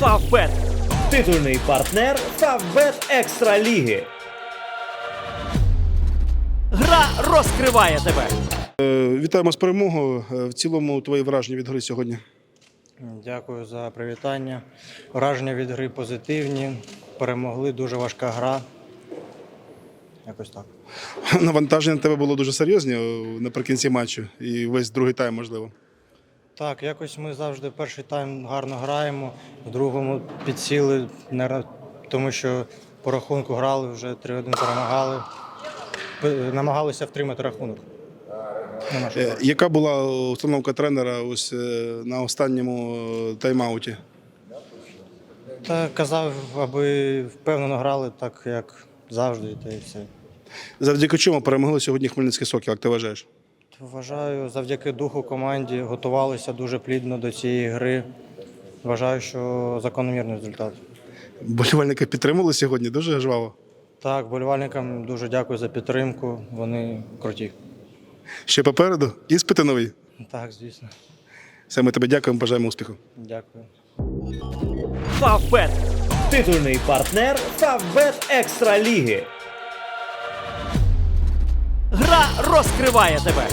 Фавбет. Титульний партнер Фавбет Екстра Ліги. Гра розкриває тебе. Е, Вітаємо з перемогою. Е, В цілому твої враження від гри сьогодні. Дякую за привітання. Враження від гри позитивні. Перемогли, дуже важка гра. Якось так. Навантаження на тебе було дуже серйозні е, наприкінці матчу і весь другий тайм, можливо. Так, якось ми завжди перший тайм гарно граємо, в другому підсіли, тому що по рахунку грали, вже 3-1 перемагали. Намагалися втримати рахунок. На Е. Яка була установка тренера ось е, на останньому е, тайм-ауті? Та казав, аби впевнено грали, так як завжди, та і все. Завдяки чому перемогли сьогодні Хмельницький Сокіл, як ти вважаєш? Вважаю, завдяки духу команді готувалися дуже плідно до цієї гри. Вважаю, що закономірний результат. Болівальники підтримали сьогодні дуже жваво. Так, болівальникам дуже дякую за підтримку. Вони круті. Ще попереду іспити нові. Так, звісно. Все, ми тобі дякуємо, бажаємо успіху. Дякую. Фавбет. Титульний партнер Фавбет Екстра Ліги. Розкриває тебе.